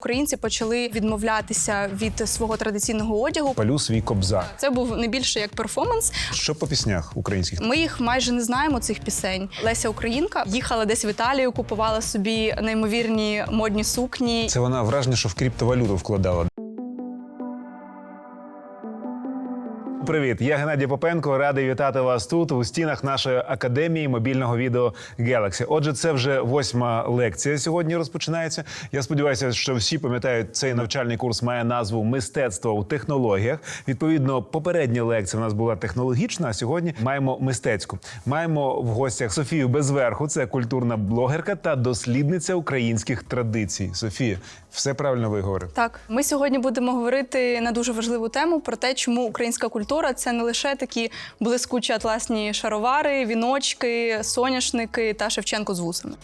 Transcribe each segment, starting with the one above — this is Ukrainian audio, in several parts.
Українці почали відмовлятися від свого традиційного одягу. Палю свій кобза. Це був не більше як перформанс. Що по піснях українських? Ми їх майже не знаємо цих пісень. Леся Українка їхала десь в Італію, купувала собі неймовірні модні сукні. Це вона враження, що в криптовалюту вкладала. Привіт, я Геннадій Попенко. Радий вітати вас тут у стінах нашої академії мобільного відео Galaxy. Отже, це вже восьма лекція сьогодні розпочинається. Я сподіваюся, що всі пам'ятають, цей навчальний курс має назву Мистецтво у технологіях. Відповідно, попередня лекція у нас була технологічна. А сьогодні маємо мистецьку. Маємо в гостях Софію Безверху. Це культурна блогерка та дослідниця українських традицій. Софія, все правильно виговорив. Так, ми сьогодні будемо говорити на дуже важливу тему про те, чому українська культура це не лише такі блискучі атласні шаровари, віночки, соняшники та Шевченко з вусами.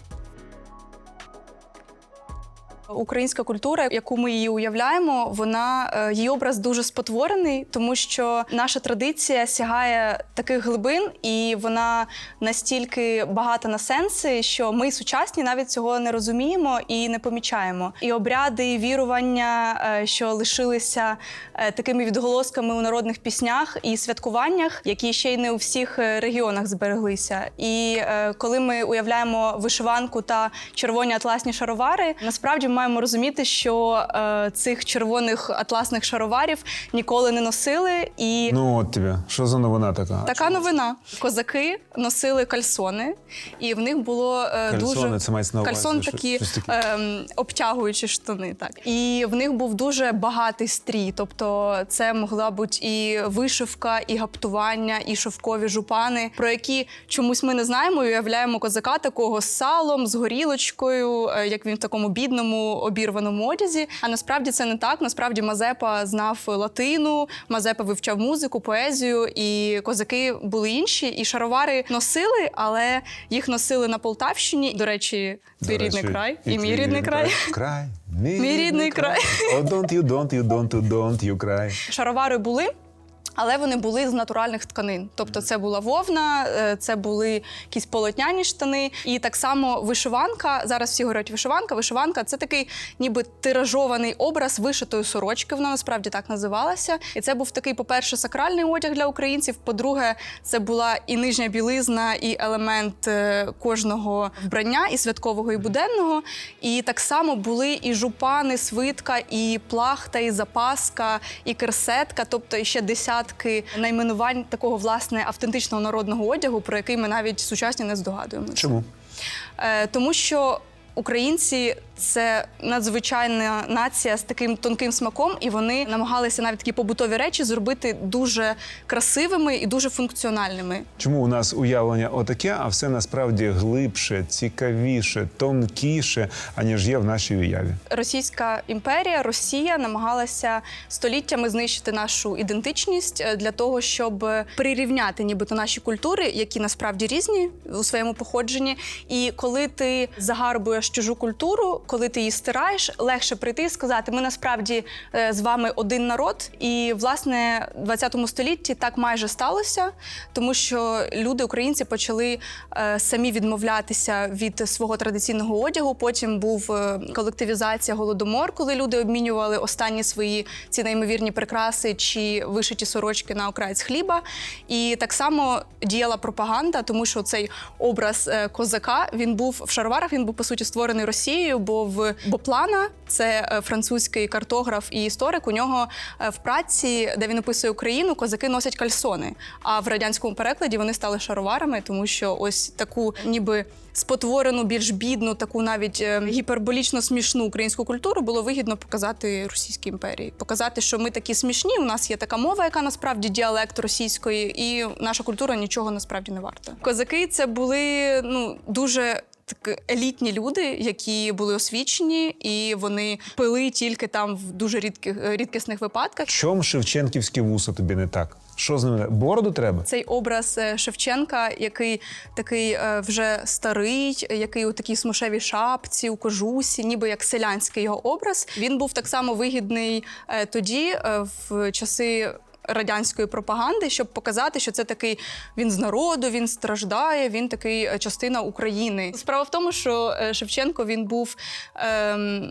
Українська культура, яку ми її уявляємо, вона е, її образ дуже спотворений, тому що наша традиція сягає таких глибин, і вона настільки багата на сенси, що ми сучасні навіть цього не розуміємо і не помічаємо. І обряди, і вірування, е, що лишилися е, такими відголосками у народних піснях і святкуваннях, які ще й не у всіх регіонах збереглися. І коли ми уявляємо вишиванку та червоні атласні шаровари, насправді маємо розуміти, що е, цих червоних атласних шароварів ніколи не носили. І Ну от тебе, що за новина така? така новина: козаки носили кальсони, і в них було е, Кальсони, дуже це мається на увазі, кальсон що- такі, щось таке. ем, обтягуючі штани. Так і в них був дуже багатий стрій. Тобто, це могла бути і вишивка, і гаптування, і шовкові жупани, про які чомусь ми не знаємо. і Уявляємо козака такого з салом, з горілочкою, е, як він в такому бідному обірваному одязі. А насправді це не так. Насправді Мазепа знав латину, Мазепа вивчав музику, поезію, і козаки були інші. І шаровари носили, але їх носили на Полтавщині. До речі, твій рідний край і і мій рідний край. Край. Мій рідний край. Oh, don't you, don't you, don't you, don't you cry. Шаровари були. Але вони були з натуральних тканин. Тобто це була вовна, е, це були якісь полотняні штани. І так само вишиванка. Зараз всі говорять вишиванка. Вишиванка це такий ніби тиражований образ вишитої сорочки. Вона насправді так називалася. І це був такий, по-перше, сакральний одяг для українців. По-друге, це була і нижня білизна, і елемент е, кожного вбрання, і святкового, і буденного. І так само були і жупани, свитка, і плахта, і запаска, і керсетка, тобто ще десятки найменувань такого власне автентичного народного одягу, про який ми навіть сучасні не здогадуємося. Чому? Е, тому що українці це надзвичайна нація з таким тонким смаком, і вони намагалися навіть такі побутові речі зробити дуже красивими і дуже функціональними. Чому у нас уявлення отаке, а все насправді глибше, цікавіше, тонкіше, аніж є в нашій уяві? Російська імперія, Росія намагалася століттями знищити нашу ідентичність е, для того, щоб прирівняти нібито наші культури, які насправді різні у своєму походженні. І коли ти загарбуєш чужу культуру, коли ти її стираєш, легше прийти і сказати: ми насправді е, з вами один народ. І власне в 20 столітті так майже сталося, тому що люди, українці, почали е, самі відмовлятися від свого традиційного одягу. Потім був е, колективізація голодомор, коли люди обмінювали останні свої ці неймовірні прикраси чи вишиті сорочки на окраєць хліба. І так само діяла пропаганда, тому що цей образ козака він був в шароварах. Він був по суті створений Росією, бо в Боплана, це е, французький картограф і історик. У нього е, в праці, де він описує Україну, козаки носять кальсони. А в радянському перекладі вони стали шароварами, тому що ось таку, ніби спотворену, більш бідну, таку навіть е, гіперболічно смішну українську культуру було вигідно показати Російській імперії, показати, що ми такі смішні. У нас є така мова, яка насправді діалект російської, і наша культура нічого насправді не варта. Козаки це були ну дуже. Так елітні люди, які були освічені, і вони пили тільки там в дуже рідких рідкісних випадках. Чом шевченківські вуса тобі не так? Що з ними? Бороду треба? Цей образ е, Шевченка, який такий е, вже старий, який у такій смушевій шапці, у кожусі, ніби як селянський його образ. Він був так само вигідний е, тоді, в часи. Радянської пропаганди, щоб показати, що це такий він з народу, він страждає, він такий е, частина України. Справа в тому, що е, Шевченко він був ем,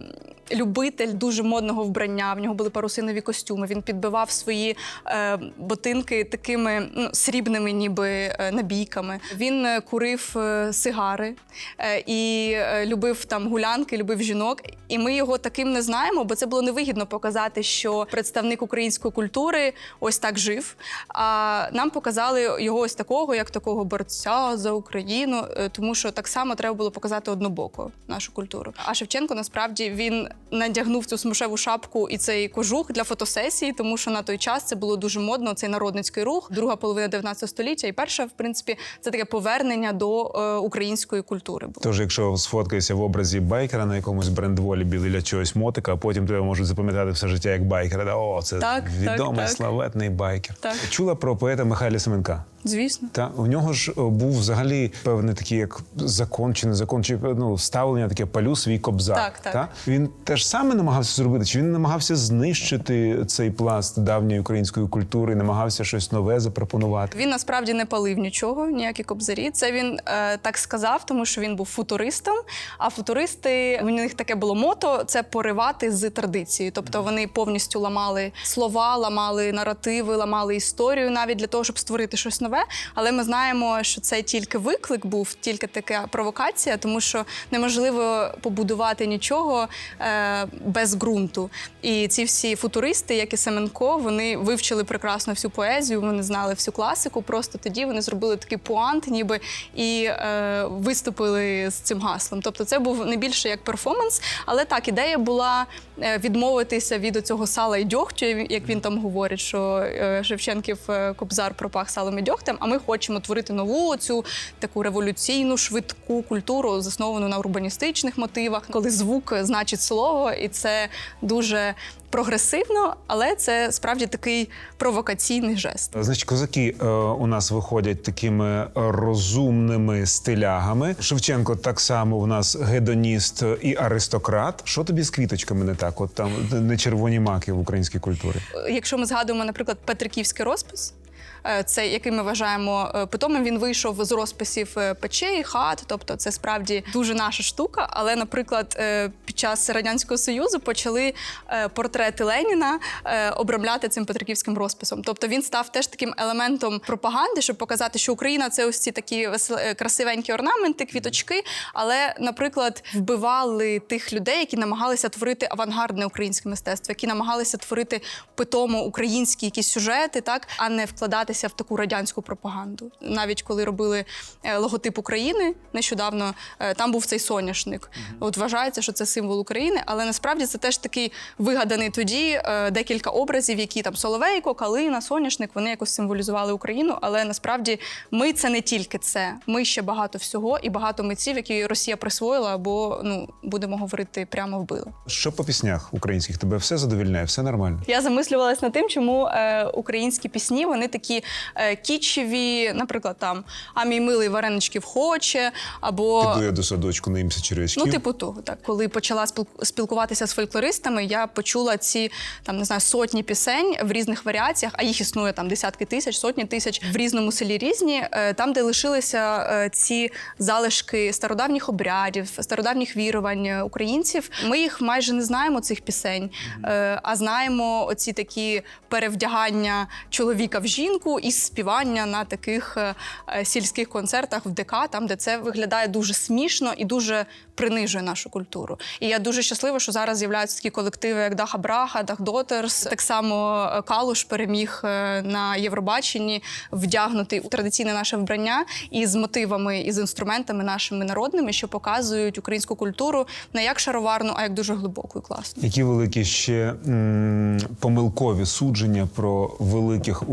любитель дуже модного вбрання. В нього були парусинові костюми. Він підбивав свої е, ботинки такими ну, срібними, ніби е, набійками. Він курив сигари е, і любив там гулянки, любив жінок. І ми його таким не знаємо, бо це було невигідно показати, що представник української культури ось так жив. А нам показали його ось такого, як такого борця за Україну, е, тому що так само треба було показати однобоко нашу культуру. А Шевченко насправді він надягнув цю смушеву шапку і цей кожух для фотосесії, тому що на той час це було дуже модно. Цей народницький рух, друга половина 19 століття, і перша, в принципі, це таке повернення до е, української культури. було. Тож, якщо сфоткаєшся в образі байкера на якомусь брендволі біля чогось мотика, а потім тебе можуть запам'ятати все життя як байкера. Да, О, це Так, так, відомий так. Славетний байкер. Так. Чула про поета Михайля Семенка. Звісно. Та у нього ж був взагалі певний такий як закон чи не закон, чи ну ставлення таке палю свій кобзар. Так, так. Та? Він теж саме намагався зробити, чи він намагався знищити цей пласт давньої української культури, намагався щось нове запропонувати. Він насправді не палив нічого, ніякі кобзарі. Це він е, так сказав, тому що він був футуристом. А футуристи в них таке було мото це поривати з традицією. Тобто вони повністю ламали слова, ламали наративи, ламали історію навіть для того, щоб створити щось нове. Але ми знаємо, що це тільки виклик був, тільки така провокація, тому що неможливо побудувати нічого е, без ґрунту. І ці всі футуристи, як і Семенко, вони вивчили прекрасно всю поезію, вони знали всю класику. Просто тоді вони зробили такий пуант, ніби і е, виступили з цим гаслом. Тобто, це був не більше як перформанс, але так ідея була е, відмовитися від цього сала і дьогтю, як він там говорить, що е, Шевченків е, кобзар пропах салом і дьогтем. А ми хочемо творити нову цю таку революційну, швидку культуру, засновану на урбаністичних мотивах, коли звук значить слово, і це дуже прогресивно, але це справді такий провокаційний жест. Значить, козаки е, у нас виходять такими розумними стилягами. Шевченко так само у нас гедоніст і аристократ. Що тобі з квіточками не так? От там не червоні маки в українській культурі. Якщо ми згадуємо, наприклад, Петриківський розпис. Е, Це який ми вважаємо е, питомим, він вийшов з розписів е, печей, хат, тобто це справді дуже наша штука. Але, наприклад, під час радянського союзу почали портрети Леніна обрамляти цим петриківським розписом. Тобто він став теж таким елементом пропаганди, щоб показати, що Україна це ось ці такі красивенькі орнаменти, квіточки. Але, наприклад, вбивали тих людей, які намагалися творити авангардне українське мистецтво, які намагалися творити питомо українські якісь сюжети, так а не вкладатися в таку радянську пропаганду. Навіть коли робили е, логотип України нещодавно, е, там був цей соняшник. От вважається, що це символ України, але насправді це теж такий вигаданий тоді е, декілька образів, які там Соловейко, Калина, соняшник, вони якось символізували Україну. Але насправді ми це не тільки це. Ми ще багато всього і багато митців, які Росія присвоїла, або ну будемо говорити, прямо вбила. Що по піснях українських тебе все задовільняє, все нормально. Я замислювалась над тим, чому українські пісні вони такі е, кічеві, наприклад, там А мій милий вареничків хоче, або Піду я до садочку, наїмся черв'ячків. Ну, типу того, так. Коли почала спіл- спілкуватися з фольклористами, я почула ці там не знаю сотні пісень в різних варіаціях, а їх існує там десятки тисяч, сотні тисяч в різному селі різні. е, Там, де лишилися е, ці залишки стародавніх обрядів, стародавніх вірувань е, українців. Ми їх майже не знаємо цих пісень, е, а знаємо оці такі перевдягання чоловіка в жінку і співання на таких е, е, сільських концертах в ДК, там де це виглядає дуже смішно і дуже принижує нашу культуру. І я дуже щаслива, що зараз з'являються такі колективи, як Даха Браха, Дах Дотерс. Так само е, Калуш переміг на Євробаченні, вдягнутий у традиційне наше вбрання і з мотивами і з інструментами нашими народними, що показують українську культуру не як шароварну, а як дуже глибоку і класну. Які великі ще м, помилкові судження про великих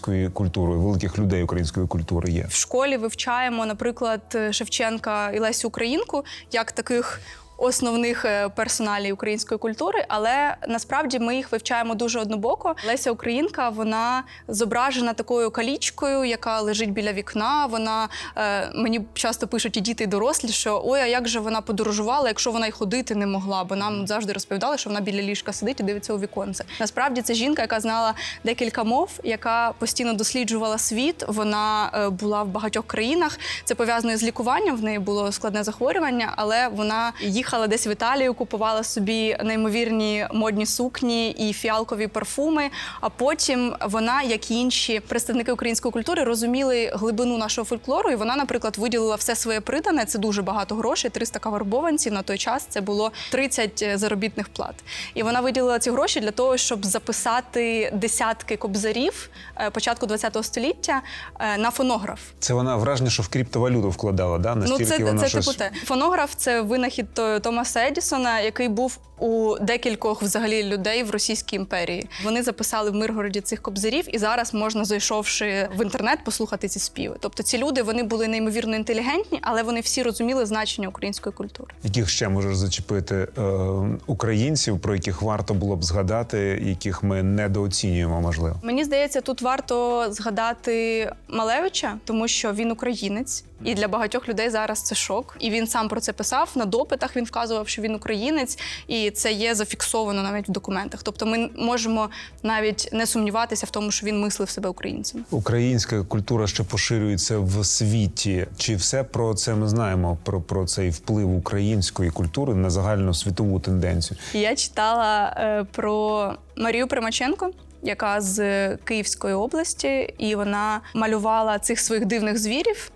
української культури, великих людей української культури є? В школі вивчаємо, наприклад, Шевченка і Лесю Українку як таких основних е, персоналій української культури, але насправді ми їх вивчаємо дуже однобоко. Леся Українка вона зображена такою калічкою, яка лежить біля вікна. Вона е, мені часто пишуть і діти, і дорослі, що ой, а як же вона подорожувала, якщо вона й ходити не могла, бо нам завжди розповідали, що вона біля ліжка сидить і дивиться у віконце. Насправді це жінка, яка знала декілька мов, яка постійно досліджувала світ. Вона е, була в багатьох країнах. Це пов'язано з лікуванням. В неї було складне захворювання, але вона їхала десь в Італію, купувала собі неймовірні модні сукні і фіалкові парфуми. А потім вона, як і інші представники української культури, розуміли глибину нашого фольклору. І вона, наприклад, виділила все своє придане. Це дуже багато грошей. 300 кавербованців на той час. Це було 30 заробітних плат. І вона виділила ці гроші для того, щоб записати десятки кобзарів е, початку ХХ століття е, на фонограф. Це вона враження, що в криптовалюту вкладала, да? Настільки Ну, це, вона це щось... типу те. Фонограф це винахід Томаса Едісона, який був у декількох взагалі людей в Російській імперії. Вони записали в Миргороді цих кобзарів, і зараз можна, зайшовши в інтернет, послухати ці співи. Тобто ці люди вони були неймовірно інтелігентні, але вони всі розуміли значення української культури. Яких ще можеш зачепити е, українців, про яких варто було б згадати, яких ми недооцінюємо, можливо? Мені здається, тут варто згадати Малевича, тому що він українець, і для багатьох людей зараз це шок. І він сам про це писав на допитах. Він вказував, що він українець, і це є зафіксовано навіть в документах. Тобто, ми можемо навіть не сумніватися в тому, що він мислив себе українцем. Українська культура ще поширюється в світі. Чи все про це ми знаємо? Про, про цей вплив української культури на загальну світову тенденцію? Я читала е, про Марію Примаченко. Яка з Київської області, і вона малювала цих своїх дивних звірів,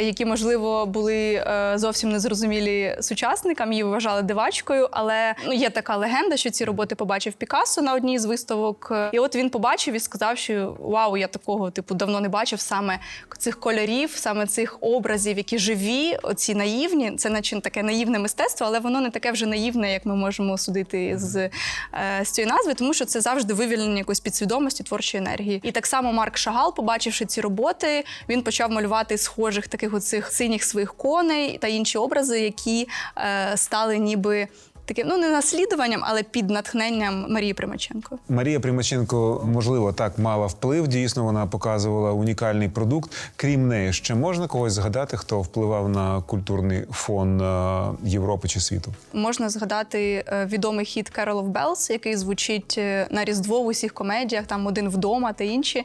які, можливо, були е, зовсім незрозумілі сучасникам, її вважали дивачкою. Але ну є така легенда, що ці роботи побачив Пікассо на одній з виставок. І от він побачив і сказав, що вау, я такого типу давно не бачив саме цих кольорів, саме цих образів, які живі, оці наївні. Це наче таке наївне мистецтво, але воно не таке вже наївне, як ми можемо судити з, е, з цієї назви, тому що це завжди вивільнення якоїсь підсвідомості, творчої енергії. І так само Марк Шагал, побачивши ці роботи, він почав малювати схожих таких оцих синіх своїх коней та інші образи, які е, стали ніби. Таким, ну не наслідуванням, але під натхненням Марії Примаченко. Марія Примаченко, можливо, так мала вплив. Дійсно, вона показувала унікальний продукт. Крім неї, ще можна когось згадати, хто впливав на культурний фон е, Європи чи світу? Можна згадати е, відомий хіт Carol of Bells, який звучить е, на Різдво в усіх комедіях, там один вдома та інші.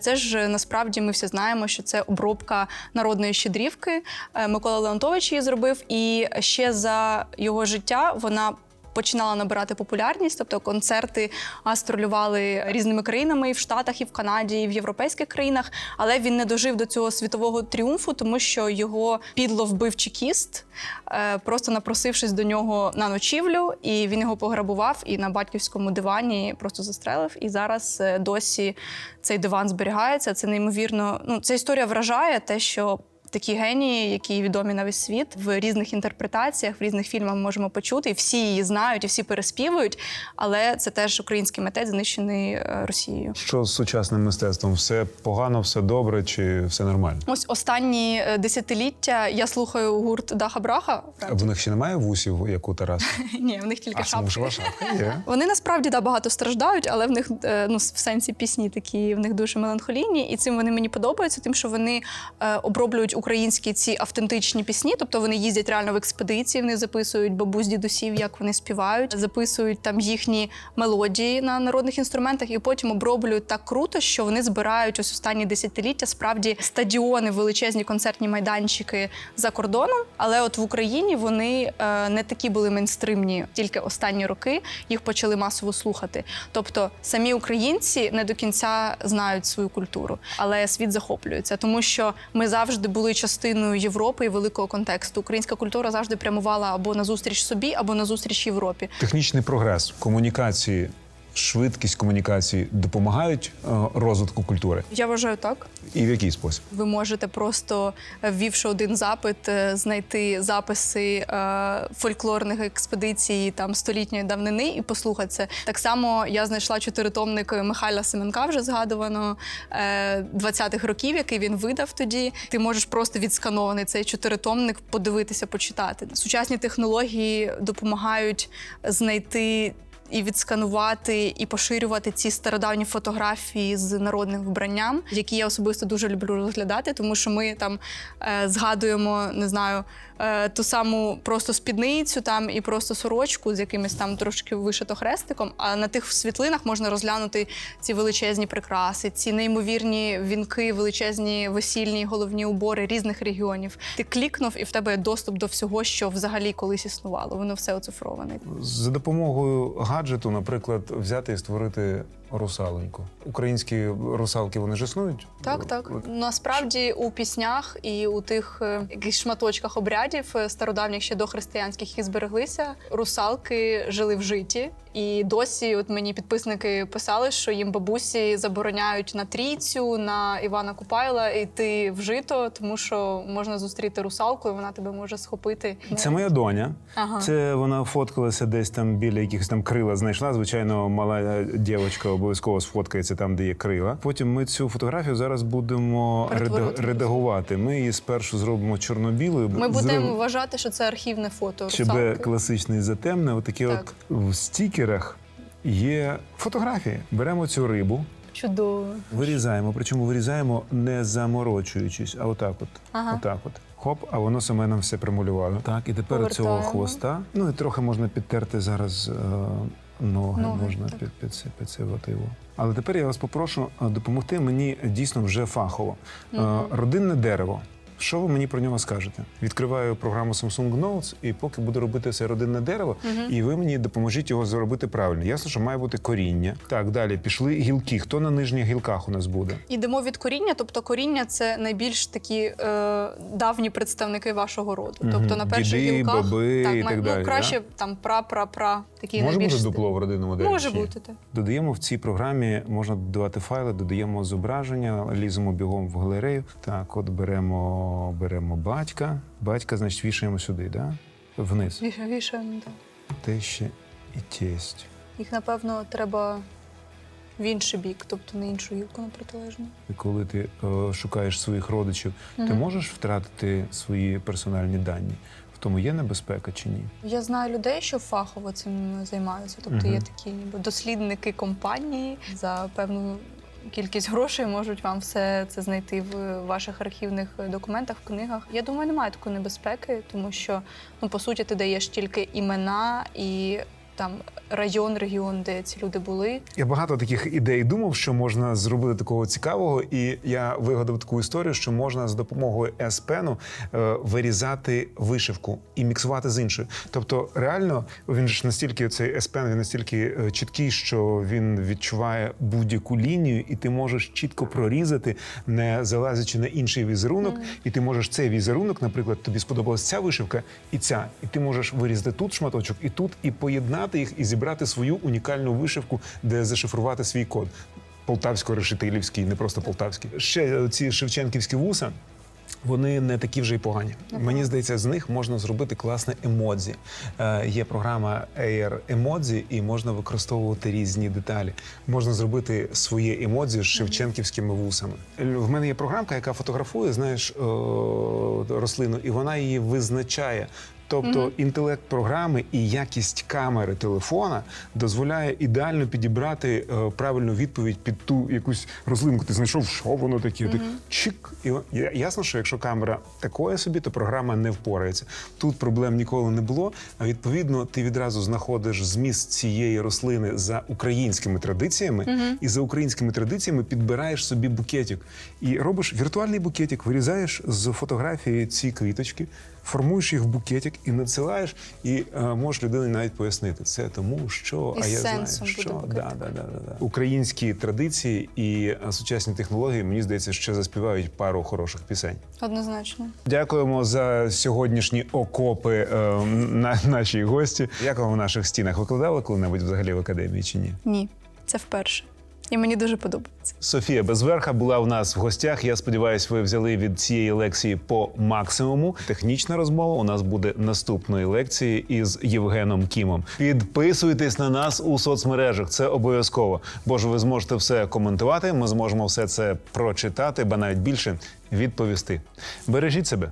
Це ж насправді ми всі знаємо, що це обробка народної щедрівки. Микола Леонтович її зробив, і ще за його життя вона. Починала набирати популярність, тобто концерти гастролювали різними країнами і в Штатах, і в Канаді, і в європейських країнах. Але він не дожив до цього світового тріумфу, тому що його підло вбив чекіст, е, просто напросившись до нього на ночівлю, і він його пограбував і на батьківському дивані просто застрелив. І зараз е, досі цей диван зберігається. Це неймовірно. Ну, ця історія вражає те, що. Такі генії, які відомі на весь світ в різних інтерпретаціях, в різних фільмах ми можемо почути, і всі її знають, і всі переспівують. Але це теж український митець, знищений е, Росією. Що з сучасним мистецтвом? Все погано, все добре чи все нормально? Ось останні е, десятиліття я слухаю гурт Даха Браха. В них ще немає вусів, як у Тараса? Ні, в них тільки шапки. шапка. Вони насправді да, багато страждають, але в них е, ну, в сенсі пісні такі в них дуже меланхолійні, і цим вони мені подобаються, тим, що вони оброблюють українські ці автентичні пісні. Тобто вони їздять реально в експедиції, вони записують бабусь дідусів, як вони співають, записують там їхні мелодії на народних інструментах, і потім оброблюють так круто, що вони збирають ось останні десятиліття справді стадіони, величезні концертні майданчики за кордоном. Але от в Україні вони е, не такі були мейнстримні тільки останні роки. Їх почали масово слухати. Тобто самі українці не до кінця знають свою культуру, але світ захоплюється, тому що ми завжди були частиною Європи і великого контексту. Українська культура завжди прямувала або назустріч собі, або назустріч Європі. Технічний прогрес, комунікації швидкість комунікації допомагають е, розвитку культури? Я вважаю так. І в який спосіб? Ви можете просто, е, ввівши один запит, е, знайти записи фольклорних експедицій там столітньої давнини і послухати це. Так само я знайшла чотиритомник Михайла Семенка, вже згадувано е, 20-х років, який він видав тоді. Ти можеш просто відсканований цей чотиритомник подивитися, почитати. Сучасні технології допомагають знайти. І відсканувати, і поширювати ці стародавні фотографії з народним вбранням, які я особисто дуже люблю розглядати, тому що ми там е, згадуємо, не знаю, е, ту саму просто спідницю там і просто сорочку з якимось там трошки вишито хрестиком. А на тих світлинах можна розглянути ці величезні прикраси, ці неймовірні вінки, величезні весільні головні убори різних регіонів. Ти клікнув, і в тебе є доступ до всього, що взагалі колись існувало. Воно все оцифроване. За допомогою гаджету, наприклад, взяти і створити русаленьку. Українські русалки вони ж існують? Так, так. Насправді у піснях і у тих е, якихось шматочках обрядів е, стародавніх ще дохристиянських, які збереглися, русалки жили в житті. І досі, от мені підписники писали, що їм бабусі забороняють на трійцю, на Івана Купайла йти в жито, тому що можна зустріти русалку, і вона тебе може схопити. Це моя доня. Ага. Це вона фоткалася десь там біля якихось там крила. Знайшла. Звичайно, мала дівчинка обов'язково сфоткається там, де є крила. Потім ми цю фотографію зараз будемо Перетворювати. редагувати. Ми її спершу зробимо чорно-білою. Ми будемо зробимо вважати, що це архівне фото. ЧБ русалки. класичний затемне. Отакі Так. от в стікерах є фотографії. Беремо цю рибу. Чудово. Вирізаємо, причому вирізаємо не заморочуючись, а отак от. Ага. Отак от. Хоп, а воно саме нам все прималювало. Так, і тепер цього хвоста. Ну і трохи можна підтерти зараз е, ноги, Ноги, можна під, під, це- під це ватило. Але тепер я вас попрошу е, допомогти мені дійсно вже фахово. Угу. Родинне дерево. Що ви мені про нього скажете? Відкриваю програму Samsung Notes, і поки буду робити це родинне дерево, і ви мені допоможіть його зробити правильно. Ясно, що має бути коріння. Так, далі пішли гілки. Хто на нижніх гілках у нас буде? Ідемо від коріння, тобто коріння це найбільш такі е, давні представники вашого роду. Тобто на перших Діди, гілках баби так, і так ну, далі, краще там пра-пра-пра. Такі Може найбільш бути дупло в родинному дереві? може бути так. Додаємо в цій програмі, можна додавати файли, додаємо зображення, ліземо бігом в галерею. Так, от беремо, беремо батька. Батька, значить, вішаємо сюди, да? вниз. Віша- Вішаємо. Так. Теща і тесть. Їх напевно треба в інший бік, тобто на іншу гілку на протилежну. І коли ти е, шукаєш своїх родичів, ти можеш втратити свої персональні дані? В тому є небезпека чи ні? Я знаю людей, що фахово цим займаються. Тобто Мгм. є такі ніби дослідники компанії за певну. Кількість грошей можуть вам все це знайти в ваших архівних документах, в книгах. Я думаю, немає такої небезпеки, тому що ну по суті ти даєш тільки імена і там район, регіон, де ці люди були. Я багато таких ідей думав, що можна зробити такого цікавого, і я вигадав таку історію, що можна з допомогою S-пену е, вирізати вишивку і міксувати з іншою. Тобто, реально, він ж настільки цей S-пен, він настільки е, чіткий, що він відчуває будь-яку лінію, і ти можеш чітко прорізати, не залазячи на інший візерунок. І ти можеш цей візерунок, наприклад, тобі сподобалась ця вишивка і ця, і ти можеш вирізати тут шматочок і тут, і поєднати їх, і зібрати свою унікальну вишивку, де зашифрувати свій код. Полтавсько-решетилівський, не просто полтавський. Ще ці шевченківські вуса. Вони не такі вже й погані. Мені здається, з них можна зробити класне емодзі. Е, є програма Air Emoji, і можна використовувати різні деталі. Можна зробити своє емодзі з шевченківськими вусами. В мене є програмка, яка фотографує, знаєш, е, рослину, і вона її визначає. Тобто інтелект програми і якість камери телефона дозволяє ідеально підібрати е, правильну відповідь під ту якусь рослинку. Ти знайшов, що воно таке. Ти чик. І ясно, що якщо камера такої собі, то програма не впорається. Тут проблем ніколи не було. А відповідно, ти відразу знаходиш зміст цієї рослини за українськими традиціями, і за українськими традиціями підбираєш собі букетик. І робиш віртуальний букетик, вирізаєш з фотографії ці квіточки. Формуєш їх в букетик і надсилаєш, і е, можеш людині навіть пояснити. Це тому, що Із а я сенсом знаю, буде що букетик. да, да, да, да, да. українські традиції і е, сучасні технології, мені здається, ще заспівають пару хороших пісень. Однозначно. Дякуємо за сьогоднішні окопи е, на нашій гості. Як вам в наших стінах викладали коли-небудь взагалі в академії чи ні? Ні, це вперше. І мені дуже подобається. Софія Безверха була в нас в гостях. Я сподіваюся, ви взяли від цієї лекції по максимуму. Технічна розмова у нас буде наступної лекції із Євгеном Кімом. Підписуйтесь на нас у соцмережах. Це обов'язково. Бо ж ви зможете все коментувати. Ми зможемо все це прочитати, ба навіть більше відповісти. Бережіть себе.